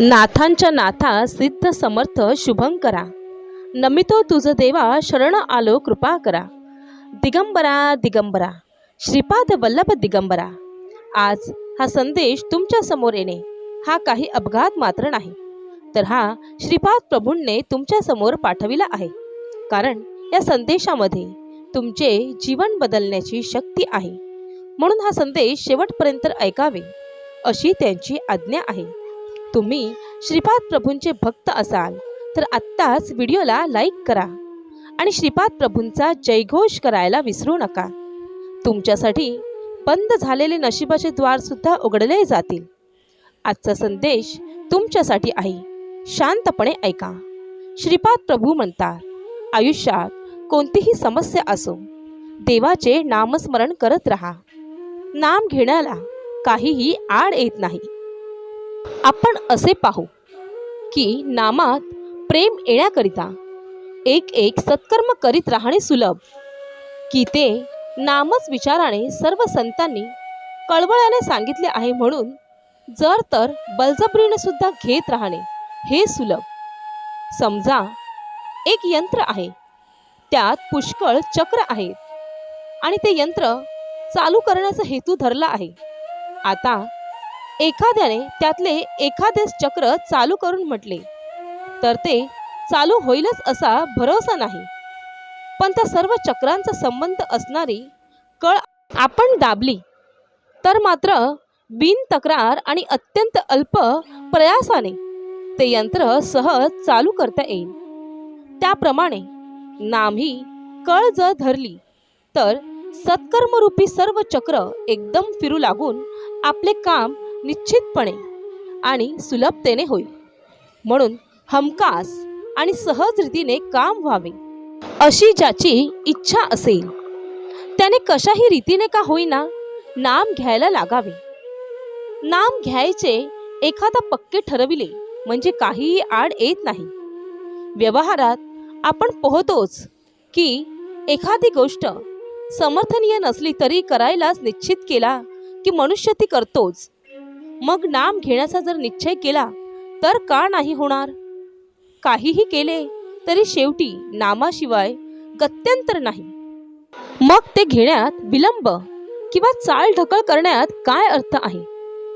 नाथांच्या नाथा सिद्ध समर्थ शुभंकरा नमितो तुझ देवा शरण आलो कृपा करा. दिगंबरा दिगंबरा. श्रीपाद वल्लभ दिगंबरा. आज हा संदेश तुमच्यासमोर येणे हा काही अपघात मात्र नाही. तर हा श्रीपाद प्रभूंने तुमच्यासमोर पाठविला आहे. कारण या संदेशामध्ये तुमचे जीवन बदलण्याची शक्ती आहे. म्हणून हा संदेश शेवटपर्यंत ऐकावे अशी त्यांची आज्ञा आहे. तुम्ही श्रीपाद प्रभूंचे भक्त असाल तर आत्ताच व्हिडिओला लाईक करा आणि श्रीपाद प्रभूंचा जयघोष करायला विसरू नका. तुमच्यासाठी बंद झालेले नशिबाचे द्वारसुद्धा उघडले जातील. आजचा संदेश तुमच्यासाठी आहे. शांतपणे ऐका. श्रीपाद प्रभू म्हणतात आयुष्यात कोणतीही समस्या असो देवाचे नामस्मरण करत राहा. नाम घेण्याला काहीही आड येत नाही. आपण असे पाहू की नामात प्रेम येण्याकरिता एक एक सत्कर्म करीत राहणे सुलभ की ते नामच विचाराने सर्व संतांनी कळवळ्याने सांगितले आहे म्हणून जर तर बळजबरीने सुद्धा घेत राहणे हे सुलभ. समजा एक यंत्र आहे त्यात पुष्कळ चक्र आहेत आणि ते यंत्र चालू करण्याचा हेतू धरला आहे. आता एखाद्याने त्यातले एखादेच चक्र चालू करून म्हटले. तर ते चालू होईलच असा भरोसा नाही. पण त्या सर्व चक्रांचा संबंध असणारी कळ आपण दाबली तर मात्र बिन तक्रार आणि अत्यंत अल्प प्रयासाने ते यंत्र सहज चालू करता येईल. त्याप्रमाणे नामही कळ जर धरली तर सत्कर्मरूपी सर्व चक्र एकदम फिरू लागून आपले काम निश्चितपणे आणि सुलभतेने होईल. म्हणून हमखास आणि सहज रीतीने काम व्हावे अशी ज्याची इच्छा असेल त्याने कशाही रीतीने का होईना नाम घ्यायला लागावे. नाम घ्यायचे एखादा पक्के ठरविले म्हणजे काहीही आड येत नाही. व्यवहारात आपण पोहतोच की एखादी गोष्ट समर्थनीय नसली तरी करायलाच निश्चित केला की मनुष्य ती करतोच. मग नाम घेण्याचा जर निश्चय केला तर का नाही होणार? काहीही केले तरी शेवटी नामाशिवाय गत्यंतर नाही. मग ते घेण्यात विलंब किंवा चाल ढकल करण्यात काय अर्थ आहे?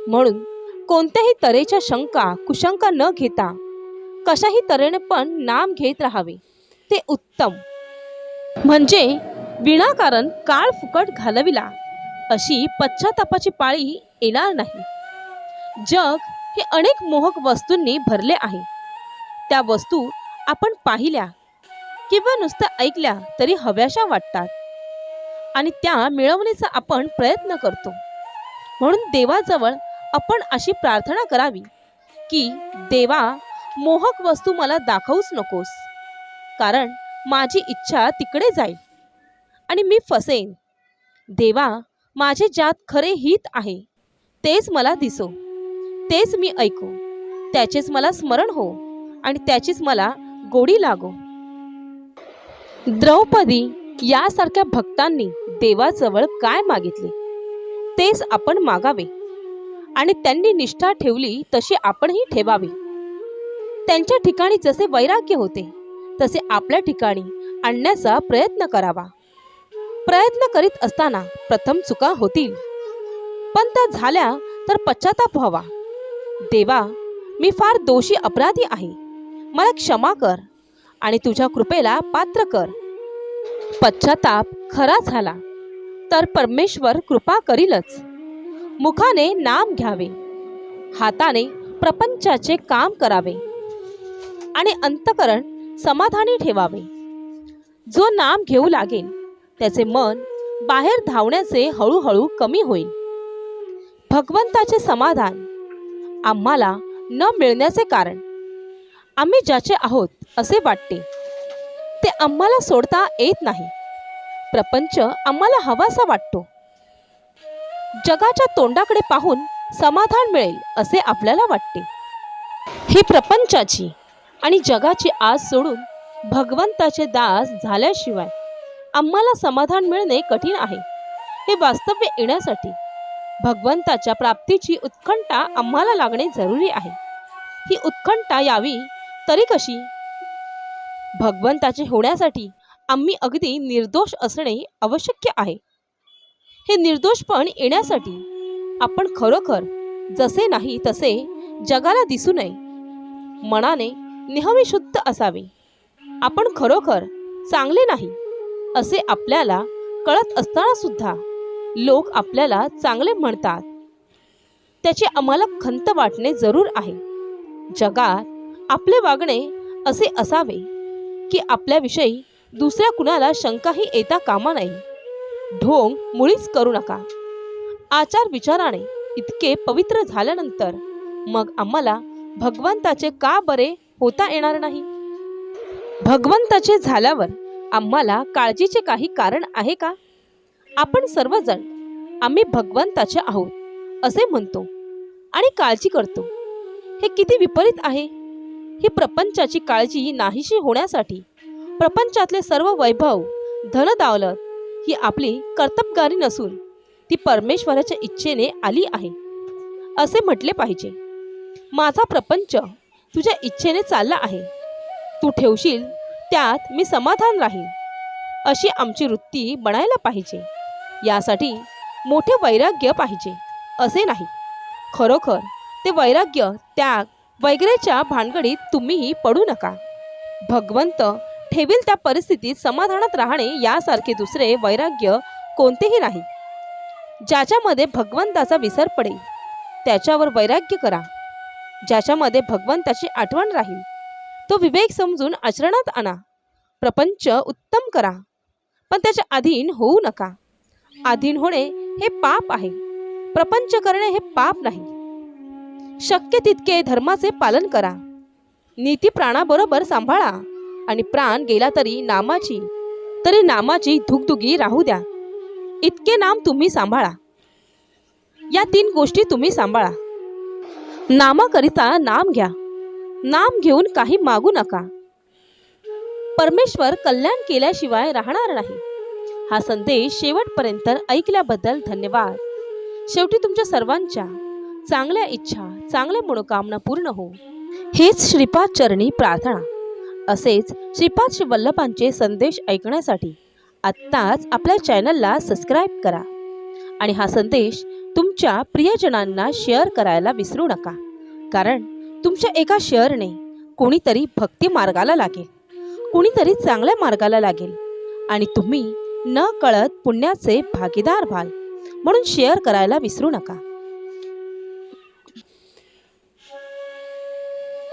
म्हणून कोणत्याही तऱ्हेच्या शंका कुशंका न घेता कशाही तऱ्हेने पण नाम घेत राहावे ते उत्तम. म्हणजे विनाकारण काळ फुकट घालविला अशी पश्चातापाची पाळी येणार नाही. जग हे अनेक मोहक वस्तूंनी भरले आहे. त्या वस्तू आपण पाहिल्या किंवा नुसतं ऐकल्या तरी हव्याशा वाटतात. आणि त्या मिळवण्याचा आपण प्रयत्न करतो. म्हणून देवाजवळ आपण अशी प्रार्थना करावी की देवा मोहक वस्तू मला दाखवूच नकोस. कारण माझी इच्छा तिकडे जाईल आणि मी फसेन. देवा माझे ज्यात खरे हित आहे. तेच मला दिसो. तेच मी ऐकू. त्याचेच मला स्मरण हो आणि त्याचीच मला गोडी लागो. द्रौपदी यासारख्या भक्तांनी देवाजवळ काय मागितले? तेच आपण मागावे. आणि त्यांनी निष्ठा ठेवली तशी आपणही ठेवावी. त्यांच्या ठिकाणी जसे वैराग्य होते तसे आपल्या ठिकाणी आणण्याचा प्रयत्न करावा. प्रयत्न करीत असताना प्रथम चुका होतील. पण त्या झाल्या तर पश्चाताप व्हावा. देवा मी फार दोषी अपराधी आहे. मला क्षमा कर आणि तुझ्या कृपेला पात्र कर. पश्चाताप खरा झाला तर परमेश्वर कृपा करीलच. मुखाने नाम घ्यावे हाताने प्रपंचाचे काम करावे आणि अंतकरण समाधानी ठेवावे. जो नाम घेऊ लागेल त्याचे मन बाहेर धावण्याचे हळूहळू कमी होईल. भगवंताचे समाधान आम्हाला न मिळण्याचे कारण. आम्ही ज्याचे आहोत असे वाटते. ते आम्हाला सोडता येत नाही. प्रपंच आम्हाला हवासा वाटतो. जगाच्या तोंडाकडे पाहून समाधान मिळेल असे आपल्याला वाटते. ही प्रपंचाची आणि जगाची आस सोडून भगवंताचे दास झाल्याशिवाय आम्हाला समाधान मिळणे कठीण आहे हे वास्तव्य येण्यासाठी. भगवंताच्या प्राप्तीची उत्कंठा आम्हाला लागणे जरुरी आहे. ही उत्कंठा यावी तरी कशी? भगवंताचे होण्यासाठी आम्ही अगदी निर्दोष असणे आवश्यक आहे. हे निर्दोषपण येण्यासाठी आपण खरोखर जसे नाही तसे जगाला दिसू नये. मनाने नेहमी शुद्ध असावे. आपण खरोखर चांगले नाही असे आपल्याला कळत असताना सुद्धा लोक आपल्याला चांगले म्हणतात. त्याची आम्हाला खंत वाटणे जरूर आहे. जगात आपले वागणे असे असावे की आपल्याविषयी दुसऱ्या कुणाला शंकाही येता कामा नये ढोंग मुळीच करू नका. आचार विचाराने इतके पवित्र झाल्यानंतर मग आम्हाला भगवंताचे का बरे होता येणार नाही? भगवंताचे झाल्यावर आम्हाला काळजीचे काही कारण आहे का? आपण सर्वजण आम्ही भगवंताचे आहोत असे म्हणतो आणि काळजी करतो. हे किती विपरीत आहे. ही प्रपंचाची काळजी नाहीशी होण्यासाठी प्रपंचातले सर्व वैभव धन दावलत ही आपली कर्तबगारी नसून ती परमेश्वराच्या इच्छेने आली आहे. असे म्हटले पाहिजे माझा प्रपंच तुझ्या इच्छेने चालला आहे. तू ठेवशील त्यात मी समाधान राहीन. अशी आमची वृत्ती बनायला पाहिजे. यासाठी मोठे वैराग्य पाहिजे असे नाही. खरोखर ते वैराग्य त्याग वगैरेच्या भानगडीत तुम्हीही पडू नका. भगवंत ठेवील त्या परिस्थितीत समाधानात राहणे यासारखे दुसरे वैराग्य कोणतेही नाही. ज्याच्यामध्ये भगवंताचा विसर पडेल त्याच्यावर वैराग्य करा. ज्याच्यामध्ये भगवंताची आठवण राहील तो विवेक समजून आचरणात आणा. प्रपंच उत्तम करा पण त्याच्या अधीन होऊ नका. अधीन होणे हे पाप आहे. प्रपंच करणे हे पाप नाही. शक्य तितके धर्माचे पालन करा. नीती प्राणाबरोबर सांभाळा आणि प्राण गेला तरी नामाची तरी नामाची धुगधुगी राहू द्या. इतके नाम तुम्ही सांभाळा. या तीन गोष्टी तुम्ही सांभाळा. नामाकरिता नाम घ्या. नाम घेऊन काही मागू नका. परमेश्वर कल्याण केल्याशिवाय राहणार नाही. हा संदेश शेवटपर्यंत ऐकल्याबद्दल धन्यवाद. शेवटी तुमच्या सर्वांच्या चांगल्या इच्छा चांगल्या मनोकामना पूर्ण हो. हेच श्रीपाद चरणी प्रार्थना. असेच श्रीपाद श्री वल्लभांचे संदेश ऐकण्यासाठी आत्ताच आपल्या चॅनलला सबस्क्राईब करा. आणि हा संदेश तुमच्या प्रियजनांना शेअर करायला विसरू नका. कारण तुमच्या एका शेअरने कोणीतरी भक्ती मार्गाला लागेल. कुणीतरी चांगल्या मार्गाला लागेल. आणि तुम्ही न कळत पुण्याचे भागीदार व्हाल. म्हणून शेअर करायला विसरू नका.